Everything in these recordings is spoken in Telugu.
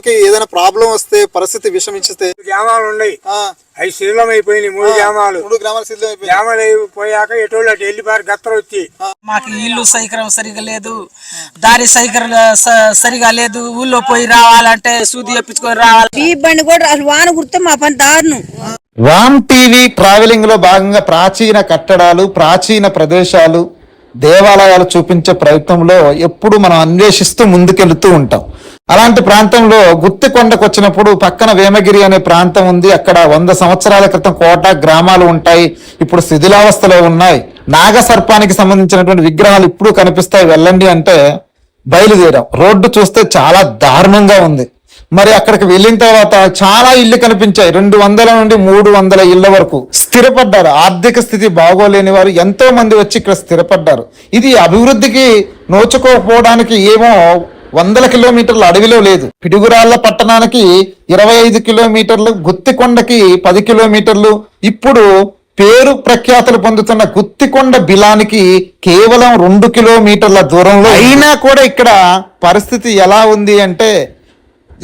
ప్రజలకి ఏదైనా ప్రాబ్లం వస్తే పరిస్థితి విషమించితే గ్రామాలు ఉన్నాయి. ఆ, అవి శిథిలం అయిపోయినాయి మూడు గ్రామాలు. మూడు గ్రామాల అయిపోయింది గ్రామాలు అయిపోయాక ఎటోళ్ళు అటు వెళ్ళిపారు గత్తరు వచ్చి. మాకు ఇల్లు సౌకర్యం సరిగా లేదు దారి సౌకర్యం స- సరిగా లేదు ఊళ్ళో పోయి రావాలంటే సూది చెప్పించుకొని రావాలి. ఈ బండి కూడా అసలు వాన కుడితే మా పని దారుణం. రామ్ టీవీ ట్రావెలింగ్లో భాగంగా ప్రాచీన కట్టడాలు ప్రాచీన ప్రదేశాలు దేవాలయాలు చూపించే ప్రయత్నంలో ఎప్పుడు మనం అన్వేషిస్తూ ముందుకెళ్తూ ఉంటాం. అలాంటి ప్రాంతంలో గుత్తికొండకు వచ్చినప్పుడు పక్కన వేమగిరి అనే ప్రాంతం ఉంది. అక్కడ వంద సంవత్సరాల క్రితం కోట గ్రామాలు ఉంటాయి. ఇప్పుడు శిథిలావస్థలో ఉన్నాయి. నాగసర్పానికి సంబంధించినటువంటి విగ్రహాలు ఇప్పుడు కనిపిస్తాయి. వెళ్ళండి అంటే బయలుదేరాం. రోడ్డు చూస్తే చాలా దారుణంగా ఉంది. మరి అక్కడికి వెళ్ళిన తర్వాత చాలా ఇల్లు కనిపించాయి. రెండు వందల నుండి మూడు వందల ఇళ్ళ వరకు స్థిరపడ్డారు. ఆర్థిక స్థితి బాగోలేని వారు ఎంతో మంది వచ్చి ఇక్కడ స్థిరపడ్డారు. ఇది అభివృద్ధికి నోచుకోకపోవడానికి ఏమో వందల కిలోమీటర్ల అడవిలో లేదు. పిడుగురాళ్ళ పట్టణానికి ఇరవై ఐదు కిలోమీటర్లు గుత్తికొండకి పది కిలోమీటర్లు. ఇప్పుడు పేరు ప్రఖ్యాతులు పొందుతున్న గుత్తికొండ బిలానికి కేవలం రెండు కిలోమీటర్ల దూరంలో అయినా కూడా ఇక్కడ పరిస్థితి ఎలా ఉంది అంటే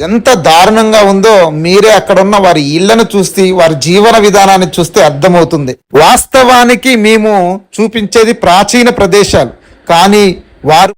ఎంత దారుణంగా ఉందో మీరే అక్కడున్న వారి ఇళ్ళను చూస్తే వారి జీవన విధానాన్ని చూస్తే అర్థమవుతుంది. వాస్తవానికి మేము చూపించేది ప్రాచీన ప్రదేశాలు. కానీ వారు